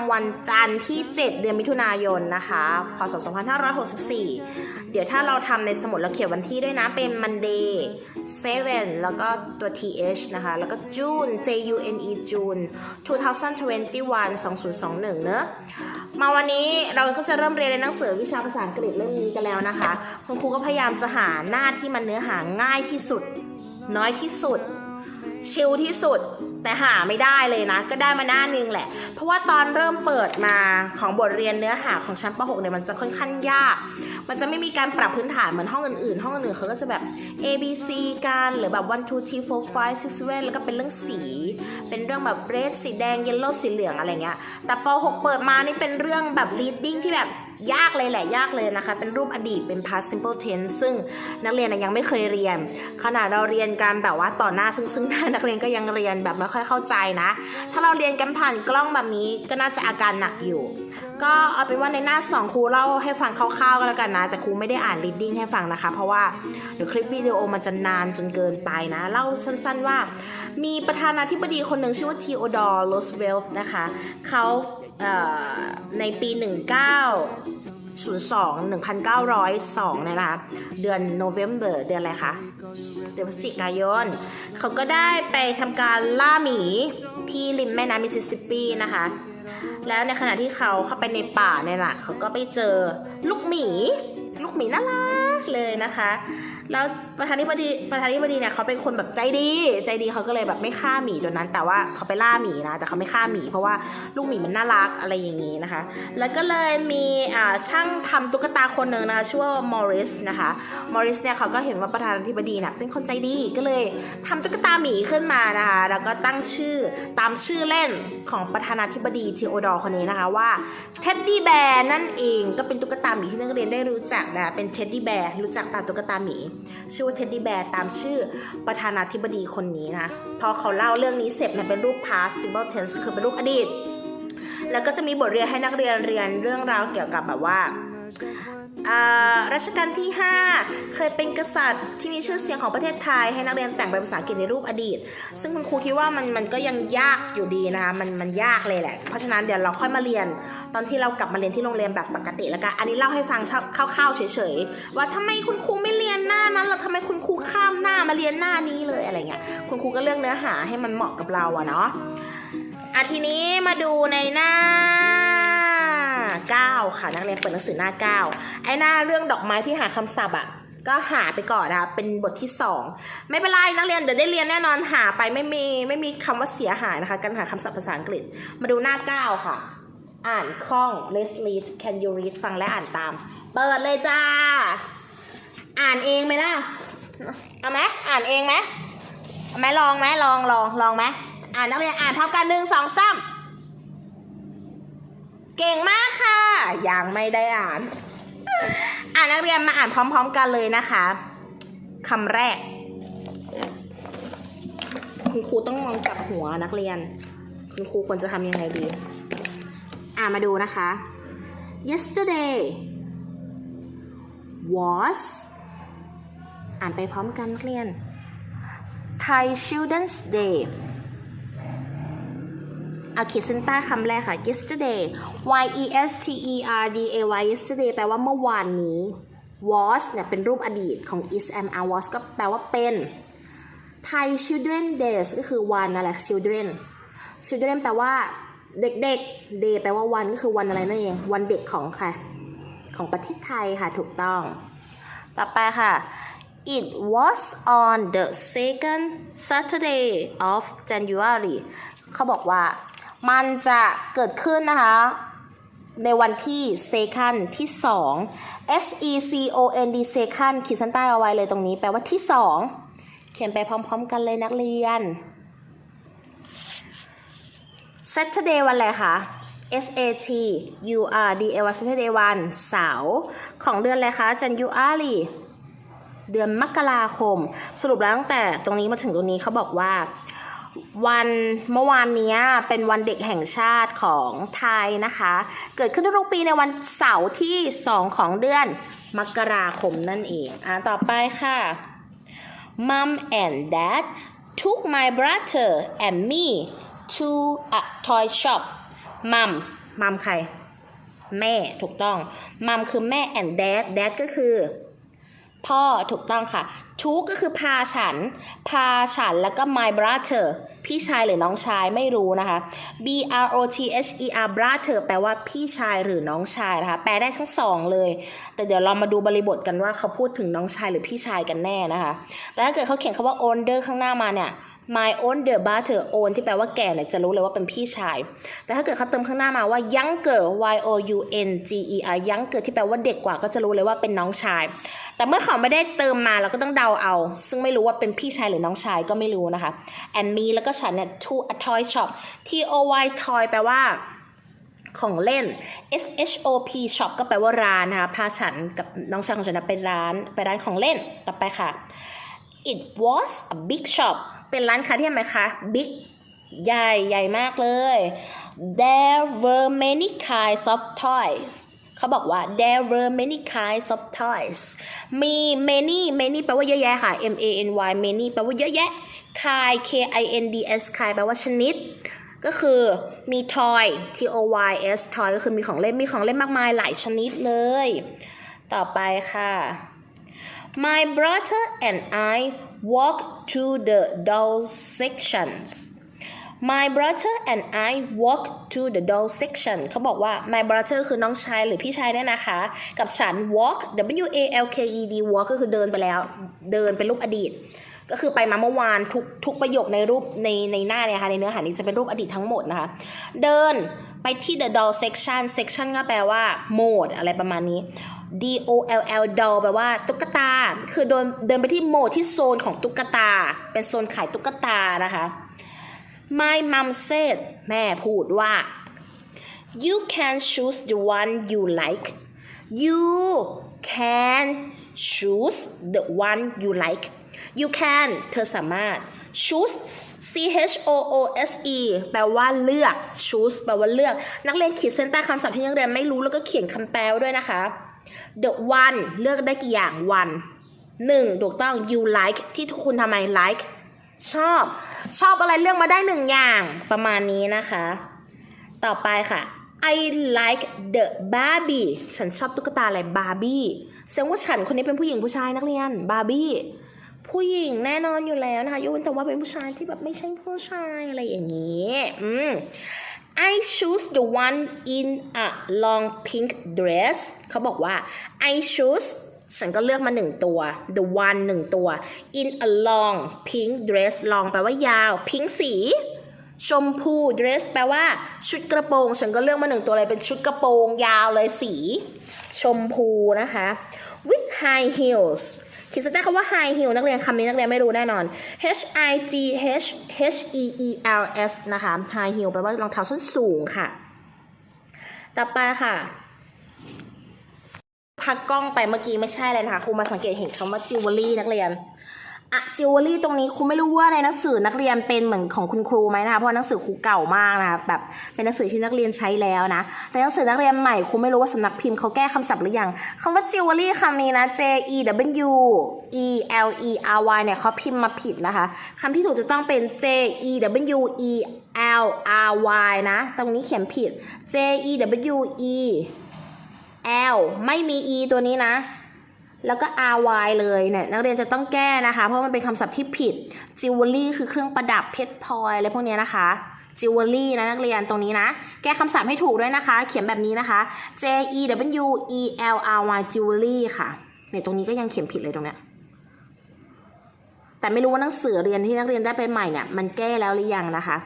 ำวันจันทร์ที่ 7 เดือนมิถุนายนนะคะ พศ 2564 เดี๋ยวถ้าเราทำในสมุดเราเขียนวันที่ด้วยนะ เป็น Monday 7 แล้วก็ตัว th นะคะ แล้วก็ June J U N E June 2021 2021 เนอะมาวันนี้เราก็จะเริ่มเรียนในหนังสือวิชาภาษาอังกฤษเล่มนี้กันแล้วนะคะ คุณครูก็พยายามจะหาหน้าที่มันเนื้อหาง่ายที่สุด น้อยที่สุด ชิลที่สุดแต่หาไม่ได้เลยนะ ก็ได้มาหน้านึงแหละ เพราะว่าตอนเริ่มเปิดมาของบทเรียนเนื้อหาของชั้นป .6 เนี่ยมันจะค่อนข้างยาก มันจะไม่มีการปรับพื้นฐานเหมือนห้องอื่นๆ ห้องอื่นๆเขาก็จะแบบ A B C กันหรือแบบ one two three four five six seven แล้วก็เป็นเรื่องสี เป็นเรื่องแบบ red สีแดง yellow สีเหลืองอะไรเงี้ยแต่ป .6 เปิดมานี่เป็นเรื่องแบบ reading ที่แบบ ยากเลยแหละยากเลยนะคะ เป็นรูปอดีตเป็น past simple tense ซึ่งนักเรียนนะยังไม่เคยเรียน ขนาดเราเรียนกันแบบว่าต่อหน้าซึ่งซึ่งหน้านักเรียนก็ยังเรียนแบบไม่ค่อยเข้าใจนะ ถ้าเราเรียนกันผ่านกล้องแบบนี้ก็น่าจะอาการหนักอยู่ ก็เอาเป็นว่าในหน้าสองครูเล่าให้ฟังคร่าวๆก็แล้วกันนะ แต่ครูไม่ได้อ่าน reading ให้ฟังนะคะ เพราะว่าเดี๋ยวคลิปวิดีโอมันจะนานจนเกินไปนะ เล่าสั้นๆว่า มีประธานาธิบดีคนหนึ่งชื่อว่าทีโอดอร์โรสเวลต์นะคะเขา ในปี 19 02 1902เนี่ยนะคะ เดือนโนเวมเบอร์เดือนอะไรคะเดือนพฤศจิกายน เขาก็ได้ไปทำการล่าหมีที่ริมแม่น้ำมิสซิสซิปปีนะคะ แล้วในขณะที่เขาเข้าไปในป่าเนี่ยแหละเขาก็ไปเจอลูกหมี ลูกหมีน่ารัก เลยนะคะ แล้วประธานาธิบดีประธานาธิบดีเนี่ยเขาเป็นคนแบบใจดี ใจดีเขาก็เลยแบบไม่ฆ่าหมีตัวนั้น แต่ว่าเขาไปล่าหมีนะแต่เขาไม่ฆ่าหมี เพราะว่าลูกหมีมันน่ารักอะไรอย่างนี้นะคะ แล้วก็เลยมีอ่าช่างทำตุ๊กตาคนหนึ่งนะคะชื่อว่ามอริสนะคะมอริสเนี่ยเขาก็เห็นว่าประธานาธิบดีเนี่ยเป็นคนใจดีก็เลยทำตุ๊กตาหมีขึ้นมานะคะแล้วก็ตั้งชื่อตามชื่อเล่นของประธานาธิบดีทีโอดอร์คนนี้นะคะว่าเท็ดดี้แบร์นั่นเองก็เป็นตุ๊กตาหมีที่นักเรียนได้รู้จักนะเป็นเท็ดดี้แบร์รู้จักตามตุ๊กตาหมี ชื่อว่าเท็ดดี้แบร์ตามชื่อประธานาธิบดีคนนี้นะ พอเขาเล่าเรื่องนี้เสร็จเนี่ยเป็นรูป past simple tense คือเป็นรูปอดีต แล้วก็จะมีบทเรียนให้นักเรียนเรียนเรื่องราวเกี่ยวกับแบบว่า รัชกาลที่ 5 เคยเป็นกษัตริย์ที่มีชื่อเสียงของประเทศไทย ให้นักเรียนแต่งเป็นภาษาอังกฤษในรูปอดีต ซึ่งคุณครูคิดว่ามันมันก็ยังยากอยู่ดีนะคะมันมันยากเลยแหละ เพราะฉะนั้นเดี๋ยวเราค่อยมาเรียน ตอนที่เรากลับมาเรียนที่โรงเรียนแบบปกติแล้วกัน อันนี้เล่าให้ฟังคร่าวๆเฉยๆ ว่าทำไมคุณครูไม่เรียนหน้านั้นหรอทำไมคุณครูข้ามหน้ามาเรียนหน้านี้เลยอะไรเงี้ย คุณครูก็เลือกเนื้อหาให้มันเหมาะกับเราอะเนาะอะทีนี้มาดูในหน้า 9 ค่ะ นักเรียนเปิดหนังสือหน้า 9 ไอ้หน้าเรื่องดอกไม้ที่หาคำศัพท์อะก็หาไปก่อนนะคะเป็นบทที่ 2 ไม่เป็นไรนักเรียนเดี๋ยวได้เรียนแน่นอนหาไปไม่มีไม่มีคำว่าเสียหายนะคะ การหาคำศัพท์ภาษาอังกฤษ มาดูหน้า 9 ค่ะ อ่านคล่อง let's read can you read ฟังและอ่านตาม เปิดเลยจ้า อ่านเองไหมล่ะเอาไหมอ่านเองไหมเอาไหมลองไหมลองลองลองไหมอ่านนักเรียนอ่านพร้อมกันหนึ่งสองสามเก่งมาก ยังไม่ได้อ่าน อ่านนักเรียนมาอ่านพร้อม ๆ กันเลยนะคะคำแรก คุณครูต้องมองกลับหัวนักเรียน คุณครูควรจะทำยังไงดี อ่านมาดูนะคะ yesterday was อ่านไปพร้อมกันนักเรียน Thai Children's Day เอาขีดเส้นใต้คำแรกค่ะ yesterday y e s t e r d a y yesterday แปลว่าเมื่อวานนี้ was เนี่ยเป็นรูปอดีตของ is am are was ก็แปลว่าเป็น Thai Children Days ก็คือวันนั่นแหละ children children แปลว่าเด็กๆ day แปลว่าวันก็คือวันอะไรนั่นเอง วันเด็กของใครของประเทศไทยค่ะถูกต้อง ต่อไปค่ะ It was on the second Saturday of January เขาบอกว่า มันจะเกิดขึ้นนะคะ ในวันที่ second ที่ 2 S E C O N D second ขีดเส้นใต้เอาไว้เลยตรงนี้ แปลว่าที่ 2 เขียนไปพร้อม ๆ กันเลยนักเรียน Saturday วันอะไรคะ S A T U R D A วัน Saturday วันเสาร์ของเดือนอะไรคะ January เดือนมกราคม สรุปแล้วตั้งแต่ตรงนี้มาถึงตรงนี้เขาบอกว่า วันเมื่อวานนี้เป็นวันเด็กแห่งชาติของไทยนะคะ เกิดขึ้นทุกปีในวันเสาร์ที่ 2 ของเดือนมกราคมนั่นเอง อ่าต่อไปค่ะ Mom and Dad took my brother and me to a toy shop Mom มัมใคร แม่ถูกต้อง มัมคือแม่ and dad dad ก็คือ พ่อถูกต้องค่ะ ชูก็คือพาฉัน พาฉันแล้วก็ my brother พี่ชายหรือน้องชายไม่รู้นะคะ b r o t h e r brother แปลว่าพี่ชายหรือน้องชายนะคะ แปลได้ทั้งสองเลย แต่เดี๋ยวเรามาดูบริบทกันว่าเขาพูดถึงน้องชายหรือพี่ชายกันแน่นะคะ แต่ถ้าเกิดเขาเขียนคำว่า older ข้างหน้ามาเนี่ย my older brother own ที่แปลว่าแก่เนี่ยจะรู้เลยว่าเป็นพี่ชาย แต่ถ้าเกิดเขาเติมข้างหน้ามาว่า younger y o u n g e r younger ที่แปลว่าเด็กกว่าก็จะรู้เลยว่าเป็นน้องชาย แต่เมื่อเขาไม่ได้เติมมาเราก็ต้องเดาเอา ซึ่งไม่รู้ว่าเป็นพี่ชายหรือน้องชายก็ไม่รู้นะคะ and me แล้วก็ฉันเนี่ย to a toy shop t o y toy แปลว่าของเล่น S H O P shop ก็แปลว่าร้านนะคะ พาฉันกับน้องชายของฉันไปร้าน ไปร้านของเล่น ต่อไปค่ะ It was a big shop เป็นร้านค้าที่ทำไมคะ big ใหญ่ใหญ่มากเลย There were many kinds of toys เขาบอกว่า there were many kinds of toys มี many many แปลว่าเยอะแยะค่ะ M A N Y many แปลว่าเยอะแยะ kind K I N D S kind แปลว่าชนิด ก็คือมี toy T O Y S toy ก็คือมีของเล่น มีของเล่นมากมายหลายชนิดเลย ต่อไปค่ะ My brother and I walked to the doll sections My brother and I walked to the doll section เขาบอกว่า my brother คือน้องชายหรือพี่ชายเนี่ยนะคะ กับฉัน walk W A L K E D walk ก็คือเดินไปแล้ว เดินเป็นรูปอดีต ก็คือไปมาเมื่อวานทุกทุกประโยคในรูปในในหน้าเนี่ยค่ะในเนื้อหานี้จะเป็นรูปอดีตทั้งหมดนะคะ เดินไปที่ the doll section section ก็แปลว่า mode อะไรประมาณนี้ D O L L doll แปลว่าตุ๊กตา คือเดินเดินไปที่โหมดที่โซนของตุ๊กตา เป็นโซนขายตุ๊กตานะคะ My mom said แม่พูดว่า you can choose the one you like you can choose the one you like you can เธอสามารถ choose C H O O S E แปลว่าเลือก choose แปลว่าเลือก นักเรียนขีดเส้นใต้คำศัพท์ที่นักเรียนไม่รู้แล้วก็เขียนคำแปลด้วยนะคะ the one เลือกได้กี่อย่าง one หนึ่งถูกต้อง you like ที่ทุกคุณทำไม like ชอบ ชอบอะไรเลือกมาได้หนึ่งอย่างประมาณนี้นะคะ ต่อไปค่ะ I like the Barbie ฉันชอบตุ๊กตาอะไร Barbie แสดงว่าฉันคนนี้เป็นผู้หญิงผู้ชายนักเรียน Barbie ผู้หญิงแน่นอนอยู่แล้วนะคะยกเว้นแต่ว่าเป็นผู้ชายที่แบบไม่ใช่ผู้ชายอะไรอย่างนี้ อืม I choose the one in a long pink dress เขาบอกว่า I choose ฉันก็เลือกมาหนึ่งตัว the one หนึ่งตัว in a long pink dress long แปลว่ายาว pink สี ชมพู dress แปลว่า ชุดกระโปรง ฉันก็เลือกมาหนึ่งตัวเลยเป็นชุดกระโปรงยาวเลยสี ชมพูนะคะ with high heels ขีดเส้นใต้คำว่า high heel นักเรียนคำนี้นักเรียนไม่รู้แน่นอน H I G H H E E L S นะคะ high heel แปลว่ารองเท้าส้นสูงค่ะ ต่อไปค่ะ พักกล้องไปเมื่อกี้ไม่ใช่เลยนะคะครูมาสังเกตเห็นคำว่า jewelry นักเรียน อะจิวเวลรี่ตรงนี้ครูไม่รู้ว่าในหนังสือนักเรียนเป็นเหมือนของคุณครูไหมนะคะเพราะหนังสือครูเก่ามากนะคะแบบเป็นหนังสือที่นักเรียนใช้แล้วนะแต่หนังสือนักเรียนใหม่ครูไม่รู้ว่าสำนักพิมพ์เขาแก้คำศัพท์หรือยังคำว่าจิวเวลรี่คำนี้นะ J E W E L E R Y เนี่ยเขาพิมพ์มาผิดนะคะคำที่ถูกจะต้องเป็น J E W E L R Y นะ ตรงนี้เขียนผิด J E W E L ไม่มี E ตัวนี้นะ แล้วก็ ry เลยเนี่ยนักเรียนจะต้องแก้นะคะ เพราะมันเป็นคำศัพท์ที่ผิด jewelry คือเครื่องประดับเพชรพลอยอะไรพวกเนี้ยนะคะ jewelry นะนักเรียนตรงนี้นะ แก้คำศัพท์ให้ถูกด้วยนะคะ เขียนแบบนี้นะคะ j e w e l r y jewelry ค่ะเนี่ยตรงนี้ก็ยังเขียนผิดเลยตรงเนี้ยแต่ไม่รู้ว่าหนังสือเรียนที่นักเรียนได้ไปใหม่เนี่ยมันแก้แล้วหรือยังนะคะ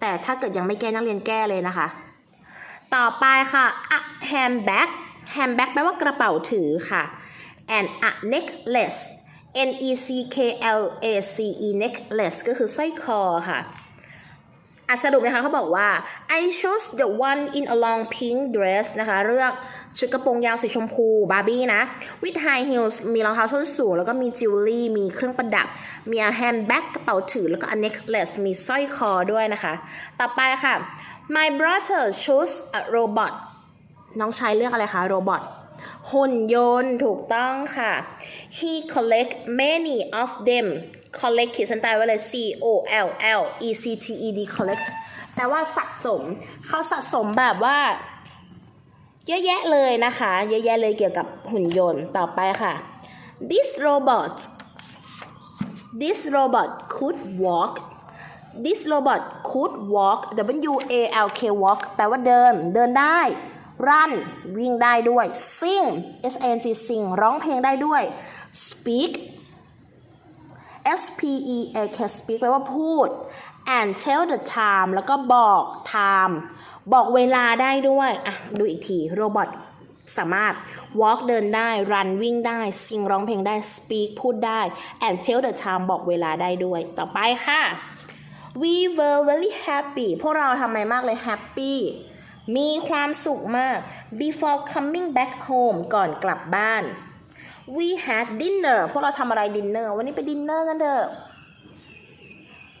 แต่ถ้าเกิดยังไม่แก้นักเรียนแก้เลยนะคะ ต่อไปค่ะ handbag handbag แปลว่ากระเป๋าถือค่ะ and a necklace N E C K L A C E necklace ก็คือสร้อยคอค่ะอะสรุปนะคะเขาบอกว่า I chose the one in a long pink dress นะคะเลือกชุดกระโปรงยาวสีชมพูบาร์บี้นะ with high heels มีรองเท้าส้นสูง แล้วก็มี jewelry มีเครื่องประดับ มี handbag กระเป๋าถือ แล้วก็ a necklace มีสร้อยคอด้วยนะคะ ต่อไปค่ะ my brother chose a robot น้องชายเลือกอะไรคะโรบอท หุ่นยนต์ถูกต้องค่ะ he collect many of them collect ขียนเส้นใต้ไว้เลย C O L L E C T E D collect แปลว่าสะสม เขาสะสมแบบว่า เยอะแยะเลยนะคะ เยอะแยะเลยเกี่ยวกับหุ่นยนต์ต่อไปค่ะ this robot this robot could walk this robot could walk W A L K walk แปลว่าเดิน เดินได้ run วิ่งได้ด้วย sing S N G sing ร้องเพลงได้ด้วย speak S P E A K speak แปลว่าพูด and tell the time แล้วก็บอก time บอกเวลาได้ด้วย อะ ดูอีกทีโรบอทสามารถ walk เดินได้ run วิ่งได้ sing ร้องเพลงได้ speak พูดได้ and tell the time บอกเวลาได้ด้วย ต่อไปค่ะ we were very happy พวกเราทำไมมากเลย happy มีความสุขมาก before coming back home ก่อนกลับบ้าน we had dinner พวกเราทำอะไร dinner วันนี้ไป dinner กันเถอะ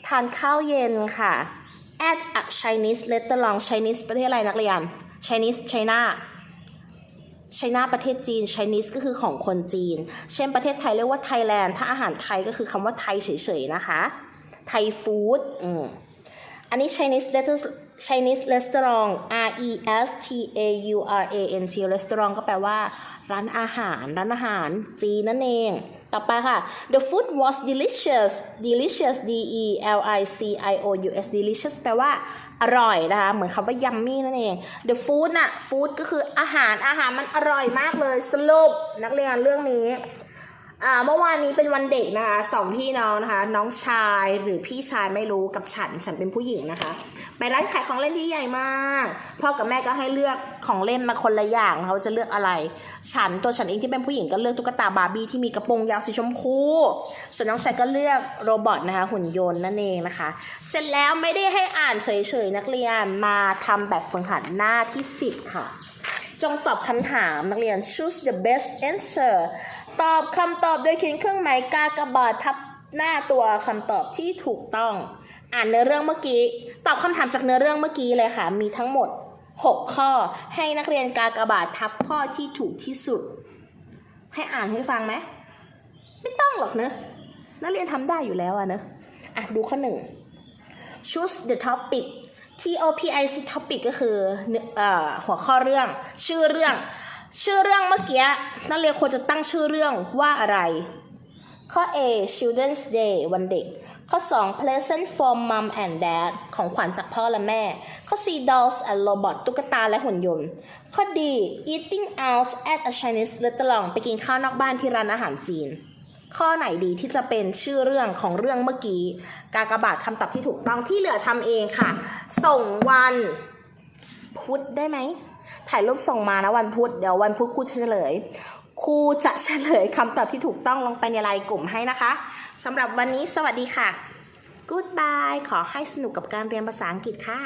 ทานข้าวเย็นค่ะ at a Chinese restaurant Chinese ประเทศอะไรนักเรียน Chinese China China ประเทศจีน Chinese ก็คือของคนจีน เช่นประเทศไทยเรียกว่า Thailand ถ้าอาหารไทยก็คือคำว่าไทยเฉยๆนะคะ ไทยฟู้ดอืม อันนี้ Chinese restaurant Chinese restaurant R E S T A U R A N T restaurant ก็แปลว่า ร้านอาหาร ร้านอาหารจีนนั่นเอง ต่อไปค่ะ the food was delicious delicious D E L I C I O U S delicious แปลว่า อร่อยนะคะ เหมือนคำว่า yummy นั่นเอง the food น่ะ food ก็คืออาหาร อาหารมันอร่อยมากเลย สรุปนักเรียนเรื่องนี้ อ่าเมื่อวานนี้เป็นวันเด็กนะคะสองพี่น้องนะคะ น้องชายหรือพี่ชายไม่รู้กับฉันฉันเป็นผู้หญิงนะคะไปร้านขายของเล่นที่ใหญ่มากพ่อกับแม่ก็ให้เลือกของเล่นมาคนละอย่างนะคะว่าจะเลือกอะไร ฉันตัวฉันเองที่เป็นผู้หญิงก็เลือกตุ๊กตาบาร์บี้ที่มีกระโปรงยาวสีชมพูส่วนน้องชายก็เลือกโรบอทนะคะ หุ่นยนต์นั่นเองนะคะ เสร็จแล้วไม่ได้ให้อ่านเฉยๆนักเรียนมาทำแบบฝึกหัดหน้าที่ 10 ค่ะ จงตอบคำถามนักเรียน choose the best answer ตอบคำตอบโดยเขียนเครื่องหมายกากบาททับหน้าตัวคำตอบที่ถูกต้อง อ่านเนื้อเรื่องเมื่อกี้ ตอบคำถามจากเนื้อเรื่องเมื่อกี้เลยค่ะ มีทั้งหมด 6 ข้อ ให้นักเรียนกากบาททับข้อที่ถูกที่สุด ให้อ่านให้ฟังไหมไม่ต้องหรอกเนอะนักเรียนทำได้อยู่แล้วอะเนอะอะดูข้อหนึ่ง choose the topic T O P I C topic ก็คือเนื้อเอ่อหัวข้อเรื่อง ชื่อเรื่อง ชื่อเรื่องเมื่อกี้นักเรียนควรจะตั้งชื่อเรื่องว่าอะไร ข้อ A Children's Day วันเด็ก ข้อ 2 Present for Mom and Dad ของขวัญจากพ่อและแม่ ข้อ C Dolls and Robot ตุ๊กตาและหุ่นยนต์ ข้อ D Eating out at a Chinese restaurant ไปกินข้าวนอกบ้านที่ร้านอาหารจีน ข้อไหนดีที่จะเป็นชื่อเรื่องของเรื่องเมื่อกี้ กากระบาทคำตอบที่ถูกต้องที่เหลือทำเองค่ะ ส่งวันพุธได้ไหม ถ่ายรูปส่งมานะวันพุธเดี๋ยววันพุธครูจะเฉลยครูจะเฉลยคำตอบที่ถูกต้องลงไปในไลน์กลุ่มให้นะคะสำหรับวันนี้สวัสดีค่ะ Goodbye ขอให้สนุกกับการเรียนภาษาอังกฤษค่ะ